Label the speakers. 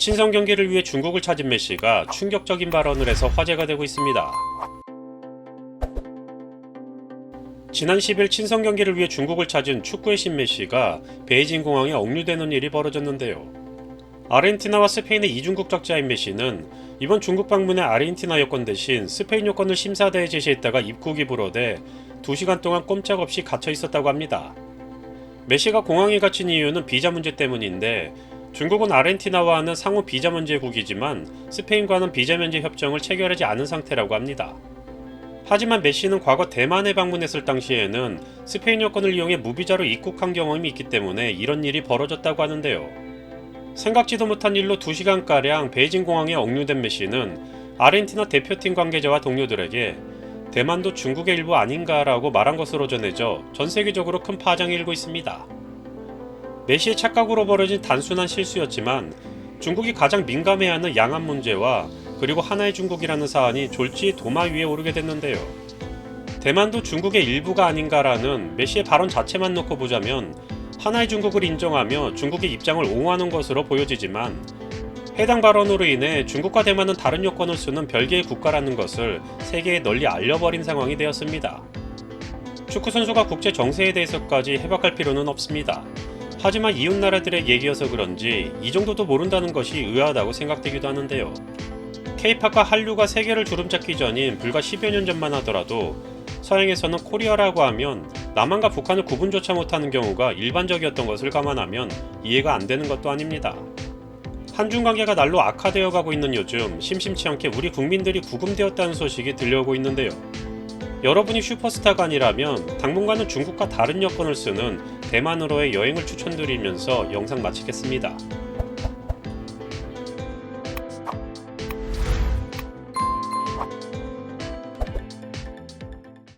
Speaker 1: 친선 경기를 위해 중국을 찾은 메시가 충격적인 발언을 해서 화제가 되고 있습니다. 지난 10일 친선 경기를 위해 중국을 찾은 축구의 신 메시가 베이징 공항에 억류되는 일이 벌어졌는데요. 아르헨티나와 스페인의 이중국 적자인 메시는 이번 중국 방문에 아르헨티나 여권 대신 스페인 여권을 심사대에 제시했다가 입국이 불어대 2시간 동안 꼼짝없이 갇혀 있었다고 합니다. 메시가 공항에 갇힌 이유는 비자 문제 때문인데 중국은 아르헨티나와는 상호 비자 문제국이지만 스페인과는 비자 면제 협정을 체결하지 않은 상태라고 합니다. 하지만 메시는 과거 대만에 방문했을 당시에는 스페인 여권을 이용해 무비자로 입국한 경험이 있기 때문에 이런 일이 벌어졌다고 하는데요. 생각지도 못한 일로 2시간가량 베이징 공항에 억류된 메시는 아르헨티나 대표팀 관계자와 동료들에게 대만도 중국의 일부 아닌가라고 말한 것으로 전해져 전 세계적으로 큰 파장이 일고 있습니다. 메시의 착각으로 벌어진 단순한 실수였지만 중국이 가장 민감해하는 양안 문제와 그리고 하나의 중국이라는 사안이 졸지에 도마 위에 오르게 됐는데요. 대만도 중국의 일부가 아닌가라는 메시의 발언 자체만 놓고 보자면 하나의 중국을 인정하며 중국의 입장을 옹호하는 것으로 보여지지만 해당 발언으로 인해 중국과 대만은 다른 여권을 쓰는 별개의 국가라는 것을 세계에 널리 알려버린 상황이 되었습니다. 축구 선수가 국제 정세에 대해서까지 해박할 필요는 없습니다. 하지만 이웃 나라들의 얘기여서 그런지 이 정도도 모른다는 것이 의아하다고 생각되기도 하는데요. 케이팝과 한류가 세계를 주름잡기 전인 불과 10여 년 전만 하더라도 서양에서는 코리아라고 하면 남한과 북한을 구분조차 못하는 경우가 일반적이었던 것을 감안하면 이해가 안 되는 것도 아닙니다. 한중 관계가 날로 악화되어 가고 있는 요즘 심심치 않게 우리 국민들이 구금되었다는 소식이 들려오고 있는데요. 여러분이 슈퍼스타가 아니라면 당분간은 중국과 다른 여권을 쓰는 대만으로의 여행을 추천드리면서 영상 마치겠습니다.